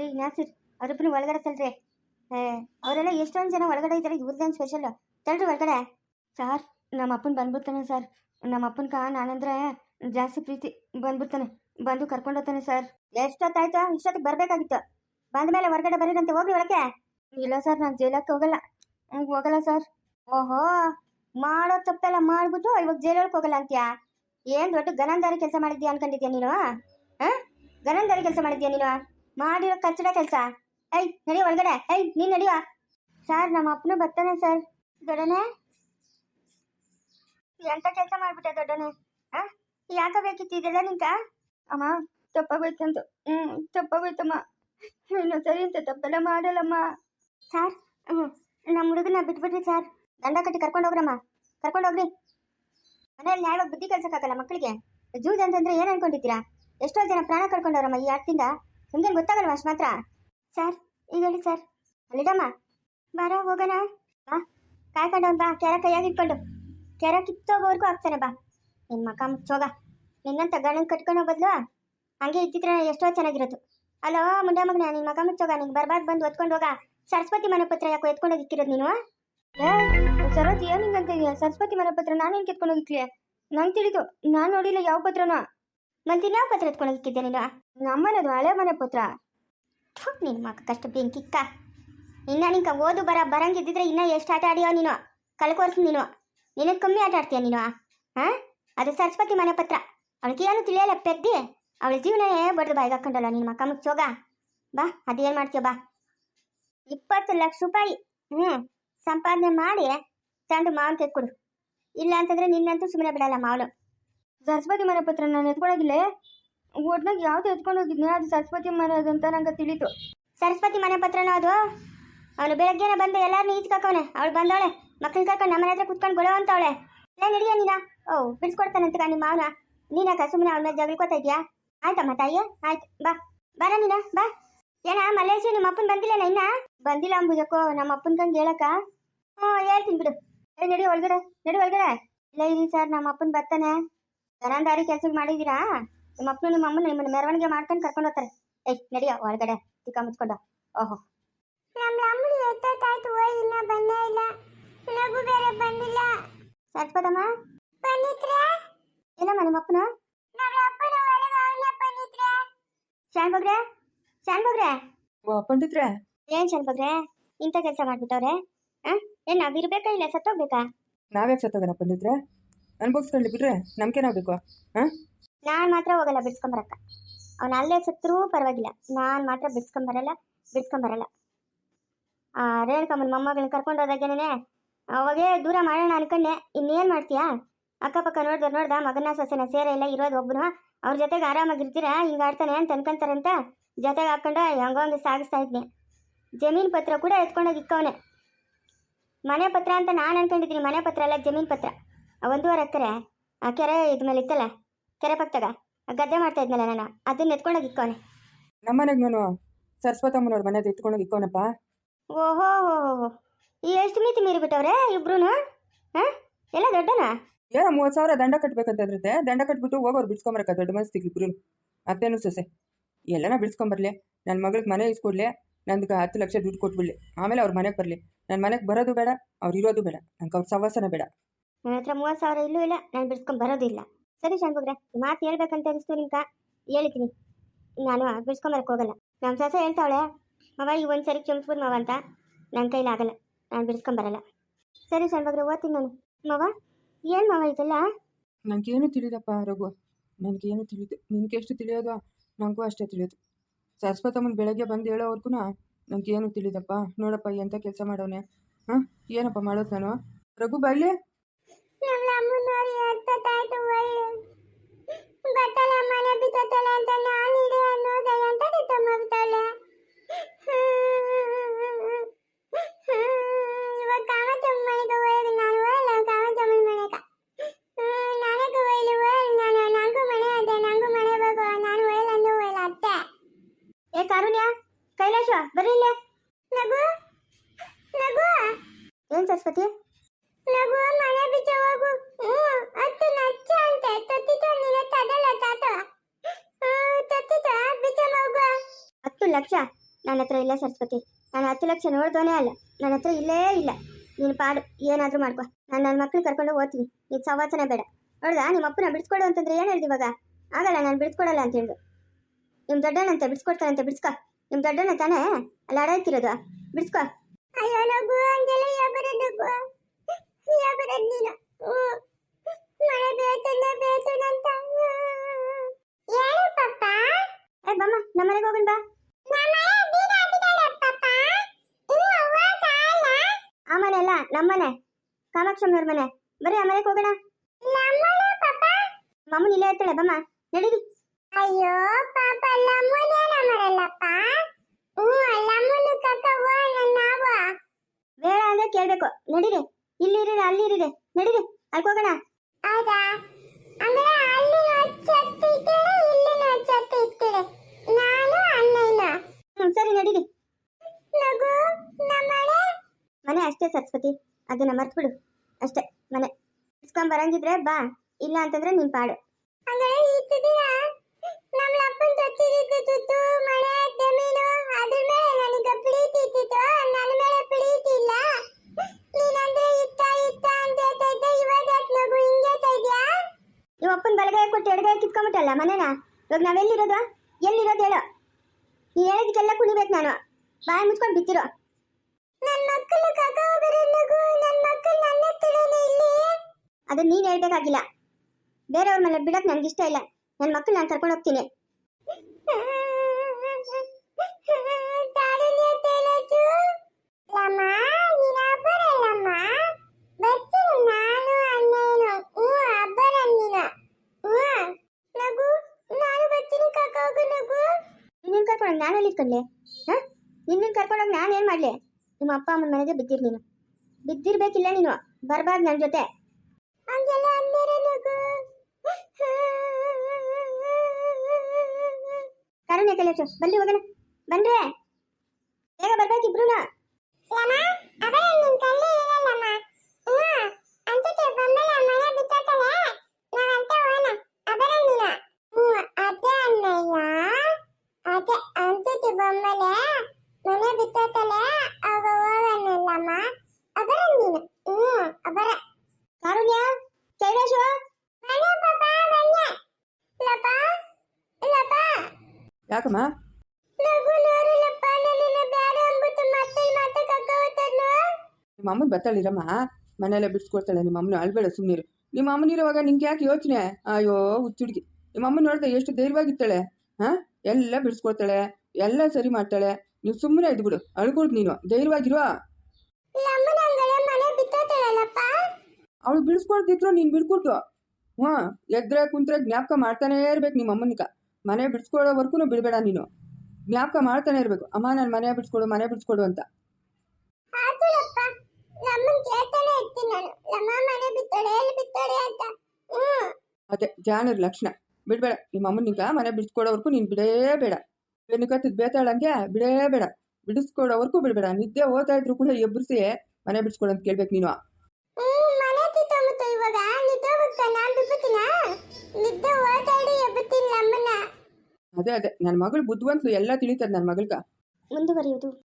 ರೀ ನಾಸಿರ್ ಅವ್ರಿಬ್ರು ಒಳಗಡೆ ತಲ್ರಿ. ಅವರೆಲ್ಲ ಎಷ್ಟೊಂದು ಜನ ಒಳಗಡೆ ಇದ್ದಾರೆ ಇವ್ರದ್ದೇನು ಸ್ಪೆಷಲ್ ತಳ್ರಿ ಒಳಗಡೆ. ಸರ್ ನಮ್ಮ ಅಪ್ಪನ ಬಂದ್ಬಿಡ್ತಾನೆ ಸರ್. ನಮ್ಮ ಅಪ್ಪನ್ಕ ನಾನಂದ್ರೆ ಜಾಸ್ತಿ ಪ್ರೀತಿ ಬಂದ್ಬಿಡ್ತಾನೆ. ಬಂದು ಕರ್ಕೊಂಡು ಹೋಗ್ತಾನೆ ಸರ್. ಎಷ್ಟೊತ್ತಾಯ್ತು, ಇಷ್ಟೊತ್ತಿಗೆ ಬರಬೇಕಾಗಿತ್ತು. ಬಂದ ಮೇಲೆ ಹೊರಗಡೆ ಬರೀರಂತೆ, ಹೋಗ್ರಿ ಒಳಗೆ ಇಲ್ಲ ಸರ್, ನಾನು ಜೈಲಕ್ಕೆ ಹೋಗಲ್ಲ. ಹೋಗಲ್ಲ ಸರ್. ಓಹೋ, ಮಾಡೋ ತಪ್ಪೆಲ್ಲ ಮಾಡ್ಬಿಟ್ಟು ಇವಾಗ ಜೈಲೊಳಗೆ ಹೋಗಲ್ಲ ಅಂತ್ಯಾ? ಏನ್ ದೊಡ್ಡ ಗನಂದಾರಿ ಕೆಲಸ ಮಾಡಿದ್ಯಾ ಅನ್ಕೊಂಡಿದ್ಯಾ ನೀನು ಹಾ? ಗನಂದಾರಿ ಕೆಲಸ ಮಾಡಿದ್ಯಾ ನೀನು? ಮಾಡಿರೋ ಕಚ್ಚಡ ಕೆಲಸ. ಐ ನಡಿ ಒಳಗಡೆ. ಐ ನೀನ್ ನಡಿಯ ಸರ್, ನಮ್ಮ ಅಪ್ಪನು ಬರ್ತಾನೆ ಸರ್. ದೊಡ್ಡನೆ? ಎಂತ ಕೆಲಸ ಮಾಡ್ಬಿಟ್ಟೆ ದೊಡ್ಡನೆ? ಆ? ಯಾಕ ಬೇಕಿತ್ತು ಇದೆಲ್ಲ ನಿಂತ? ಅಮ್ಮ, ತಪ್ಪಾಗೋಯ್ತಂತು. ಹ್ಮ್, ತಪ್ಪಾಗೋಯ್ತಮ್ಮ. ಇನ್ನು ಸರಿ ಅಂತ ತಪ್ಪೆಲ್ಲ ಮಾಡಲ್ಲಮ್ಮ. ಸರ್ ನಮ್ಮ ಹುಡುಗನ ಬಿಟ್ಬಿಡ್ರಿ ಸರ್. ದಂಡ ಕಟ್ಟಿ ಕರ್ಕೊಂಡು ಹೋಗ್ರಮ್ಮ. ಕರ್ಕೊಂಡು ಹೋಗ್ರಿ. ಮನೆಯಲ್ಲಿ ನ್ಯಾಯ ಬುದ್ಧಿ ಕಲ್ಸಕ್ಕಾಗಲ್ಲ ಮಕ್ಕಳಿಗೆ. ಜೂಜ್ ಅಂತಂದ್ರೆ ಏನ್ ಅನ್ಕೊಂಡಿದ್ದೀರಾ? ಎಷ್ಟೋ ಜನ ಪ್ರಾಣ ಕಳ್ಕೊಂಡವ್ರಮ್ಮ ಈ ಆಟದಿಂದ. ನಿಮ್ಗೇನು ಗೊತ್ತಾಗಲ್ವಾ ಅಷ್ಟು ಮಾತ್ರ? ಸರ್, ಈಗ ಹೇಳಿ ಸರ್. ಅಲ್ಲಿಡಮ್ಮ ಬಾರ, ಹೋಗೋಣ. ಬಾ. ಕಾಯ್ಕೊಂಡು ಅವ್ನ್ ಬಾ. ಕೆರ ಕೈಯಾಗಿ ಇಟ್ಕೊಂಡು. ಕೆರ ಕಿತ್ತೋಗೋವರೆಗೂ ಆಗ್ತಾನೆ ಬಾ. ನಿನ್ನ ಮಕ ಮುಚ್ಚೋಗ. ನಿನ್ನಂತ ಗಂಡನ್ ಕಟ್ಕೊಂಡು ಬದಲು ಹಂಗೆ ಇದ್ದಿದ್ರೆ ಎಷ್ಟೋ ಚೆನ್ನಾಗಿರೋದು. ಅಲೋ, ಮುಂಡೆ ಮಗನ ನಿನ್ನ ಮಗ ಮುಚ್ಚೋಗ. ನಿಂಗೆ ಬರ್ಬಾರ್ದು ಬಂದು ಹೊತ್ಕೊಂಡು ಹೋಗ. ಸರಸ್ವತಿ ಮನೆ ಪತ್ರ ಯಾಕೋ ಎತ್ಕೊಂಡು ಇಕ್ಕಿರೋದು ನೀನು? ಸರೋಜಿ ಏನು ಹಿಂಗಂತ ಸರಸ್ವತಿ ಮನೆ ಪತ್ರ ನಾನೇನು ಕೆತ್ಕೊಂಡು ಹೋಗಿಕ್ಲಿ ನಂಗೆ ತಿಳಿದು. ನಾನು ನೋಡಿಲ್ಲ ಯಾವ ಪತ್ರನೋ. ಮತ್ತೆ ಯಾವ ಪತ್ರ ಎತ್ಕೊಂಡು ಹೋಗಿದ್ದೆ ನೀನು? ನಮ್ಮನೆದು ಹಳೆ ಮನೆ ಪತ್ರ. ನಿನ್ನ ಮಗ ಕಷ್ಟ ಬೆಂಕಿಕ್ಕ ಇನ್ನ ನಿಂಕ ಓದು ಬರ ಬರಂಗಿದ್ದಿದ್ರೆ ಇನ್ನ ಎಷ್ಟು ಆಟ ಆಡಿಯೋ ನೀನು? ಕಲ್ಕೋರ್ಸು ನೀನು. ನಿನಗೆ ಕಮ್ಮಿ ಆಟ ಆಡ್ತೀಯ ನೀನು? ಹಾ? ಅದು ಸರಸ್ವತಿ ಮನೆ ಪತ್ರ. ಅವಳಿಗೇನು ತಿಳಿಯಲ್ಲ ಪೆದ್ದಿ? ಅವಳ ಜೀವನನೇ ಬಡ್ದು ಬಾಯಿಗೆ ಹಾಕೊಂಡಲ್ಲ ನಿನ್ನ ಮಕ್ಕ ಮುಚ್ಚೋಗ ಬಾ ಅದೇನು ಮಾಡ್ತೀಯ ಬಾ. ಇಪ್ಪತ್ತು ಲಕ್ಷ ರೂಪಾಯಿ. ಹ್ಞೂ ಸಂಪಾದನೆ ಮಾಡಿ ತಂದು ಮಾವನ್ ಕೊಡು. ಇಲ್ಲ ಅಂತಂದ್ರೆ ನಿನ್ನಂತೂ ಸುಮ್ಮನೆ ಬಿಡಲ್ಲ ಮಾವನು. ಸರಸ್ವತಿ ಮನೆ ಪತ್ರ ನಾನು ಎತ್ಕೊಳಗಿಲ್ಲ ಒಟ್ನಾಗ ಯಾವ್ದು ಎತ್ಕೊಂಡು ಹೋಗಿದ್ನಿ ಅದು ಸರಸ್ವತಿ ಮನೆ ಅದು ಅಂತ ನಂಗೆ ತಿಳಿತು. ಸರಸ್ವತಿ ಮನೆ ಪತ್ರನ ಅದು? ಅವನು ಬೆಳಗ್ಗೆನೆ ಬಂದು ಎಲ್ಲಾರನ್ನೂ ಈಚ್ ಕಾಕವನೆ ಅವಳು ಬಂದವಳೆ ಮಕ್ಳು ಕರ್ಕೊಂಡು ನಮ್ಮನೆ ಹತ್ರ ಕುತ್ಕೊಂಡು ಗೊಳೋ ಅಂತವಳೆ. ಎಲ್ಲ ನಡಿಯ ನೀನ? ಓ ಬಿಡಿಸ್ಕೊಡ್ತಾನಂತ ನಿಮ್ಮ ಮಾವನ ನೀನಾಕ ಸುಮ್ಮನೆ ಅವ್ನ ಜಗಳ್ಕೊತಾ ಇದೆಯಾ? ಆಯ್ತಮ್ಮ ತಾಯಿ, ಆಯ್ತು, ಬಾ. ಬರ ನೀನ, ಬಾ. ಏನ ಮಲೇಶಿ ನಿಮ್ಮ ಅಪ್ಪನ ಬಂದಿಲ್ಲ ಇನ್ನ? ಬಂದಿಲ್ಲ ಅಂಬುಜಕ್ಕೋ ನಮ್ಮ ಅಪ್ಪನ ಕಂಗೆ ಹೇಳಕ್ಕ? ಹ್ಞೂ, ಹೇಳ್ತೀನಿ ಬಿಡು. ಏ, ನಡಿ ಒಳಗಡೆ ನಡಿ ಒಳಗಡೆ. ಇಲ್ಲ ಇರಿ ಸರ್, ನಮ್ಮ ಅಪ್ಪನ ಬರ್ತಾನೆ. ದನಾಂದಾರಿ ಕೆಲಸ ಮಾಡಿದೀರಾ ನಿಮ್ಮ ಅಪ್ಪನು ನಿಮ್ಮ ಅಮ್ಮನ ನಿಮ್ಮನ್ನ ಮೆರವಣಿಗೆ ಮಾಡ್ಕೊಂಡು ಕರ್ಕೊಂಡು ಹೋಗ್ತಾರೆ. ಏಯ್ ನಡಿಯ ಒಳಗಡೆ ತಿಕ್ಕ ಮುಚ್ಕೊಂಡ. ಓಹೋ. ನಮ್ಮ ಅಮ್ಮನ ಎತ್ತಾಯ್ತು ಓ ಇನ್ನ ಬಂದೇ ಇಲ್ಲ. ನಗು ಬೇರೆ ಬಂದಿಲ್ಲ. ಸರ್ಪದಮ್ಮ ಬಂದಿದ್ರೆ? ಏನಮ್ಮ ನಿಮ್ಮ ಅಪ್ಪನ? ಶಾನ್ ಬಗ್ರೆ ಶಾನ್ ಬಗ್ರೆ ಓ ಪಂಡಿತ್ರೆ ಏನ್ ಶಾನ್ ಬಗ್ರೆ ಇಂಥ ಕೆಲಸ ಮಾಡ್ಬಿಟ್ಟವ್ರೆ. ಆ? ಏನ್ ನಾವಿರ್ಬೇಕಾ ಇಲ್ಲ ಸತ್ತೋಗ್ಬೇಕಾ? ನಾವ್ಯಾಕೆ ಸತ್ತೋಗೋಣ ಪಂಡಿತ್ರೆ ಅನ್ಭೋಗಿಸ್ಕೊಳ್ಳಿ ಬಿಡ್ರೆ ನಮ್ಗೇನಾಗಬೇಕು ಹಾಂ ನಾನ್ ಮಾತ್ರ ಹೋಗಲ್ಲ ಬಿಡ್ಸ್ಕೊಂಬರಕ್ಕ ಅವ್ನ ಅಲ್ಲೇ ಸತ್ರೂ ಪರವಾಗಿಲ್ಲ. ನಾನ್ ಮಾತ್ರ ಬಿಡ್ಸ್ಕೊಂಬರಲ್ಲ ಬಿಡ್ಸ್ಕೊಂಬರಲ್ಲ ಆ, ರೇಣುಕಮ್ಮನ ಮೊಮ್ಮಗಳನ್ನ ಕರ್ಕೊಂಡು ಹೋದಾಗೇನೆ ಅವಾಗೇ ದೂರ ಮಾಡೋಣ ಅನ್ಕೊಂಡೆ. ಇನ್ನೇನ್ ಮಾಡ್ತೀಯಾ? ಅಕ್ಕಪಕ್ಕ ನೋಡ್ದ ನೋಡ್ದ ಮಗನ ಸೊಸೆನ ಸೇರ ಇಲ್ಲ ಇರೋದು ಒಬ್ಬನು ಅವ್ರ ಜೊತೆಗೆ ಆರಾಮಾಗಿರ್ತೀರಾ ಹಿಂಗ ಆಡ್ತಾನೆ ಅಂತ ಅನ್ಕೊಂತಾರಂತ. ಜೊತೆಗೆ ಹಾಕೊಂಡು ಹೆಂಗೋ ಹಂಗೆ ಸಾಗಿಸ್ತಾ ಇದ್ನಿ. ಜಮೀನ್ ಪತ್ರ ಕೂಡ ಎತ್ಕೊಂಡೋಗಿ ಇಕ್ಕವನೆ. ಮನೆ ಪತ್ರ ಅಂತ ನಾನು ಅನ್ಕೊಂಡಿದ್ದೀನಿ. ಮನೆ ಪತ್ರ ಅಲ್ಲ, ಜಮೀನ್ ಪತ್ರ. ಒಂದೂವರೆ ಅಕ್ಕರೆ ಆ ಕೆರೆ ಇದ್ಮೇಲೆ ಇತ್ತಲ್ಲ? ಕೆರೆ ಪಕ್ಕದಾಗ ಗದ್ದೆ ಮಾಡ್ತಾ ಇದ್ನಲ್ಲ ನಾನು ಅದನ್ನ ಎತ್ಕೊಂಡೋಗಿ ಇಕ್ಕೋನೆ. ನಮ್ಮನೆಗೆ ನಾನು ಸರಸ್ವತಮ್ಮನವ್ರ ಮನೆಗೆ ಎತ್ಕೊಂಡೋಗಿ ಇಕ್ಕೋನಪ್ಪ. ಓಹೋ ಹೋ ಈ ಎಷ್ಟು ಮಿತಿ ಮೀರಿಬಿಟ್ಟವ್ರೆ ಇಬ್ರು ಹಾಂ? ಎಲ್ಲ ದೊಡ್ಡನಾ? ಏನೋ ಮೂವತ್ತು ಸಾವಿರ ದಂಡ ಕಟ್ಬೇಕಂತ ಇರುತ್ತೆ ದಂಡ ಕಟ್ಬಿಟ್ಟು ಹೋಗೋರು ಬಿಡ್ಸ್ಕೊಂಬರಕ ದೊಡ್ಡ ಮನಸ್ಸಿಗೆ ಇಬ್ರು ಅತ್ತೇನು ಸೊಸೆ. ಎಲ್ಲನ ಬಿಡ್ಸ್ಕೊಂಬರ್ಲಿ ನನ್ನ ಮಗಳಿಗೆ ಮನೆ ಇಸ್ಕೊಡ್ಲಿ ನಂದು ಹತ್ತು ಲಕ್ಷ ದುಡ್ಡು ಕೊಟ್ಬಿಡ್ಲಿ. ಆಮೇಲೆ ಅವ್ರ ಮನೆಗೆ ಬರಲಿ. ನನ್ನ ಮನೆಗೆ ಬರೋದು ಬೇಡ ಅವ್ರು ಇರೋದು ಬೇಡ. ನಂಗೆ ಅವ್ರ ಸವಾಸನ ಬೇಡ. ನನ್ನ ಹತ್ರ ಮೂವತ್ತು ಸಾವಿರ ಇಲ್ಲೂ ಇಲ್ಲ ನಾನು ಬಿಡ್ಸ್ಕೊಂಡ್ ಬರೋದಿಲ್ಲ. ಸರಿ ಶಾನ್ಭಗ್ರೆ ಮಾತು ಹೇಳ್ಬೇಕಂತ ಅನಿಸ್ತು ನಿಮ್ಕ ಹೇಳ್ತೀನಿ ನಾನು ಬಿಡ್ಸ್ಕೊಂಬರಕ್ಕೆ ಹೋಗಲ್ಲ. ನಮ್ಮ ಸಾಸ ಹೇಳ್ತಾವಳೆ ಮವ ಈ ಒಂದು ಸರಿ ಕ್ಷಮಿಸ್ಬೋದು ಮವ ಅಂತ. ನನ್ನ ಕೈಲಿ ಆಗಲ್ಲ. ನಾನು ಬಿಡ್ಸ್ಕೊಂಬರಲ್ಲ. ಸರಿ ಶಾನ್ಭಗ್ರೆ ಓದ್ತೀನಿ ನಾನು. ಮವ ಏನು ಮವ ಇದೆಲ್ಲ? ನನಗೇನು ತಿಳಿದಪ್ಪ ರಘು. ನನಗೇನು ತಿಳಿದು ನಿನಗೆಷ್ಟು ತಿಳಿಯೋದು ನನಗೂ ಅಷ್ಟೇ ತಿಳಿಯೋದು ಸರಸ್ವತಮ್ಮನ ಬೆಳಗ್ಗೆ ಬಂದು ಹೇಳೋವರೆಗೂ ನನಗೇನು ತಿಳಿದಪ್ಪ. ನೋಡಪ್ಪ ಎಂಥ ಕೆಲಸ ಮಾಡೋನೆ. ಹಾಂ ಏನಪ್ಪ ಮಾಡೋದು ನಾನು? ರಘು ಬೈಲಿ ನಮ್ಮ ಅಮ್ಮನವ್ರು ಎತ್ತತ್ತಾಯ್ತು ಬತ್ತಲ ಮನೆ ಬಿತ್ತಲ್ಲ ಅಂತ ನಾನು ಇಡೀ ಅನ್ನೋದ ಅಂತ ತಿತ್ತಮ್ಮ ಬಿತ್ತಲ್ಲ ಇವಾಗ ಕಾಮಚಮ್ಮ ಮನೆಗೆ ಹೋಯ್ದು ನಾನು ಹೋಯಲ್ಲ ಕಾಮಚಮ್ಮನ ಮನೆಗ ನನಗೂ ಒಯ್ಲು ಹೋಯಲ್ ನಾನು ನಂಗೂ ಮನೆ ಅದೇ ನಂಗೂ ಮನೆ ಹೋಗು ನಾನು ಹೋಯಲ್ಲ ಅಂದು ಹೋಯಲ್ಲ ಅತ್ತೆ ಏ ಕಾರುಣ್ಯ ಕೈಲಾಶ ಬರ್ರಿ ಇಲ್ಲೇ ನಗು ನಗು ಹೋಗು. ಹತ್ತು ಲಕ್ಷ? ನನ್ನ ಹತ್ರ ಇಲ್ಲ ಸರಸ್ವತಿ. ನಾನು ಹತ್ತು ಲಕ್ಷ ನೋಡ್ದೋನೇ ಅಲ್ಲ. ನನ್ನ ಹತ್ರ ಇಲ್ಲೇ ಇಲ್ಲ. ನೀನು ಪಾಡು, ಏನಾದರೂ ಮಾಡ್ಕೊ. ನಾನು ನನ್ನ ಮಕ್ಳು ಕರ್ಕೊಂಡು ಹೋಗ್ತೀನಿ. ನೀನು ಸವಾಸನೆ ಬೇಡ. ನೋಡ್ದಾ, ನಿಮ್ಮ ಅಪ್ಪನ ಬಿಡಿಸ್ಕೊಡು ಅಂತಂದ್ರೆ ಏನು ಹೇಳ್ದಿ ಇವಾಗ? ಆಗಲ್ಲ, ನಾನು ಬಿಡಿಸ್ಕೊಡಲ್ಲ ಅಂತ ಹೇಳಿದ್ರು ನಿಮ್ಮ ದೊಡ್ಡಣ್ಣಂತ ಅಂತ ಬಿಡಿಸ್ಕೊ. ನಿಮ್ಮ ದೊಡ್ಡನ ತಾನೇ? ಅಲ್ಲಿ ಅಡಾಯ್ತಿರೋದು ಬಿಡಿಸ್ಕೊ. ಅಯ್ಯೋ ನಗು ಯಾ ಯಾಬರದ್ ನೀನು? ಮಳೆ ಬೇತಣ್ಣ ಬೇತಣ್ಣಂತ ಏನು ಪಪ್ಪ. ಏ ಅಲ್ಲ ನಮ್ಮನೆ ಕಾಮಾಕ್ಷಮ್ಮನವ್ರ ಮನೆ. ಬರೀ ಆ ಮನೆಗೆ ಹೋಗೋಣ. ಮಮ್ಮನ್ ಇಲ್ಲೇ ಇರ್ತಾಳೆ, ಬಮ್ಮ. ನಡೀರಿ. ಅಯ್ಯೋ, ಪಾಪ ನಮ್ಮನೆ ನಮ್ಮರಲ್ಲಪ್ಪ ಹ್ಞೂ ಲಮ್ಮನು ಕಕ್ಕವ್ವ ನಾವು ಬೇಡ ಕೇಳ್ಬೇಕು ನಡೀರಿ. ಇಲ್ಲಿ ಇರಿರಿ ಅಲ್ಲಿ ಇರಿ ನಡೀರಿ. ಅಲ್ಲಿ ಹೋಗೋಣ. ಹೌದಾ? ಅಂದ್ರೆ ಅಲ್ಲಿ ಇಲ್ಲಿ ನಾನು ಹ್ಞೂ ಸರಿ ನಡೀರಿ. ನಗು ನಮ್ಮನೆ ಮನೆ? ಅಷ್ಟೇ ಸರಸ್ವತಿ. ಅದನ್ನ ಮರ್ತ್ಬಿಡು. ಅಷ್ಟೇ ಮನೆ. ಇಸ್ಕೊಂಡ್ ಬರಂಗಿದ್ರೆ ಬಾ. ಇಲ್ಲ ಅಂತಂದ್ರೆ ನಿನ್ ಪಾಡು. ಅಂದ್ರೆ ಇತ್ತು ದಿನ ನಮ್ಮ ಅಪ್ಪನ ಜೊತೆಲಿದ್ದು ದುಡ್ಡು ಕಿತ್ಕೊಂಬಿಟ್ಟಲ್ಲ ಮನೇನ? ಇವಾಗ ನಾವೆಲ್ಲಿರೋದು ಎಲ್ಲಿರೋದು? ಹೇಳು. ನೀ ಹೇಳಿದಕ್ಕೆಲ್ಲ ಕುಣಿಬೇಕು ನಾನು. ಬಾಯಿ ಮುಚ್ಕೊಂಡು ಬಿತ್ತಿರೋ ಅದನ್ನ ನೀನ್ ಹೇಳ್ಬೇಕಾಗಿಲ್ಲ. ಬೇರೆಯವ್ರ ಮೇಲೆ ಬಿಡಕ್ ನನ್ಗೆ ಇಷ್ಟ ಇಲ್ಲ. ನನ್ನ ಮಕ್ಕಳು ನಾನು ಕರ್ಕೊಂಡು ಹೋಗ್ತೀನಿ. ನಿನ್ನ ಕರ್ಕೊಂಡೋಗಿ ನಾನು ಎಲ್ಲಿ ಇಟ್ಕೊಂಡ್ಲೆ ಹಾ ನಿನ್ನನ್ನು ಕರ್ಕೊಂಡೋಗಿ ನಾನು ಏನು ಮಾಡಲಿ? ನಿಮ್ಮ ಅಪ್ಪ ಅಮ್ಮನ ಮನೆಗೆ ಬಿದ್ದಿರ್ ನೀನು. ಬಿದ್ದಿರ್ಬೇಕಿಲ್ಲ ನೀನು. ಬರಬಾರ್ದು ನನ್ನ ಜೊತೆ. ಕರುಣೆ ಕಲೇಶು ಬನ್ನಿ ಹೋಗೋಣ. ಬನ್ರಿ. ಬೇಗ ಬರ್ಬೇಕಿಬ್ರು ಅದೇ ಕಕ್ಕವತ್ತದ್ನು ನಿಮ್ಮ ಅಮ್ಮನ ಬರ್ತಾಳಿರಮ್ಮ ಮನೆಯಲ್ಲೇ ಬಿಡಿಸ್ಕೊಡ್ತಾಳೆ ನಿಮ್ಮ ಅಮ್ಮನ ಅಳ್ಬೇಡ ಸುಮ್ಮನಿರು ನಿಮ್ಮ ಅಮ್ಮನಿರುವಾಗ ನಿಂಗೆ ಯಾಕೆ ಯೋಚನೆ? ಅಯ್ಯೋ ಹುಚ್ಚುಡ್ಗಿ. ನಿಮ್ಮ ಅಮ್ಮ ನೋಡಿದೆ ಎಷ್ಟು ಧೈರ್ಯವಾಗಿರ್ತಾಳೆ ಹಾಂ? ಎಲ್ಲ ಬಿಡಿಸ್ಕೊಡ್ತಾಳೆ ಎಲ್ಲ ಸರಿ ಮಾಡ್ತಾಳೆ. ನೀವು ಸುಮ್ಮನೆ ಇದ್ಬಿಡು ಅಳ್ಕೊಡ್ ನೀನು. ಧೈರ್ಯವಾಗಿರುವ ಅವಳು ಬಿಡಿಸ್ಕೊಡ್ತಿದ್ರು ನೀನು ಬಿಡ್ಕೊಡ್ತು. ಹಾಂ ಎದ್ರೆ ಕುಂತ್ರೆ ಜ್ಞಾಪಕ ಮಾಡ್ತಾನೇ ಇರ್ಬೇಕು ನಿಮ್ಮ ಅಮ್ಮನಿಕ ಮನೆ ಬಿಡಿಸ್ಕೊಳ್ಳೋವರೆಗೂ ಬಿಡಬೇಡ ನೀನು. ಜ್ಞಾಪಕ ಮಾಡ್ತಾನೆ ಇರಬೇಕು. ಅಮ್ಮ ನಾನು ಮನೆ ಬಿಡಿಸ್ಕೊಡು ಮನೆ ಬಿಡಿಸ್ಕೊಡು ಅಂತ. ಅದೇ ಜಾಣರ ಲಕ್ಷಣ. ಬಿಡಬೇಡ ನಿಮ್ಮ ಅಮ್ಮನಿಗ ಮನೆ ಬಿಡಿಸ್ಕೊಡೋವರೆಗೂ ನೀನು ಬಿಡೇ ಬೇಡ. ಬೆನ್ನುಕತ್ತಿದ್ ಬೇತಾಳಂಗೆ ಬಿಡೇ ಬೇಡ. ಬಿಡಿಸ್ಕೊಡೋವರೆಗೂ ಬಿಡಬೇಡ. ನಿದ್ದೆ ಓದ್ತಾ ಇದ್ರು ಕೂಡ ಎಬ್ಬರಿಸಿ ಮನೆ ಬಿಡಿಸ್ಕೊಡು ಅಂತ ಕೇಳ್ಬೇಕು ನೀನು. ಇವಾಗ ನಿದ್ದೆ ಹೋಗ್ತಾ ನಾನು ಬಿಬ್ಬತ್ತಿನ ನಿದ್ದೆ ಓದಾಡಿ ಎಬ್ಬತ್ತೀನಿ ನಮ್ಮನ್ನ. ಅದೇ ಅದೇ. ನನ್ನ ಮಗಳು ಬುದ್ಧಿವಂತಲು ಎಲ್ಲ ತಿಳಿತದ ನನ್ನ ಮಗಳ್ಗ. ಮುಂದುವರಿಯುವುದು.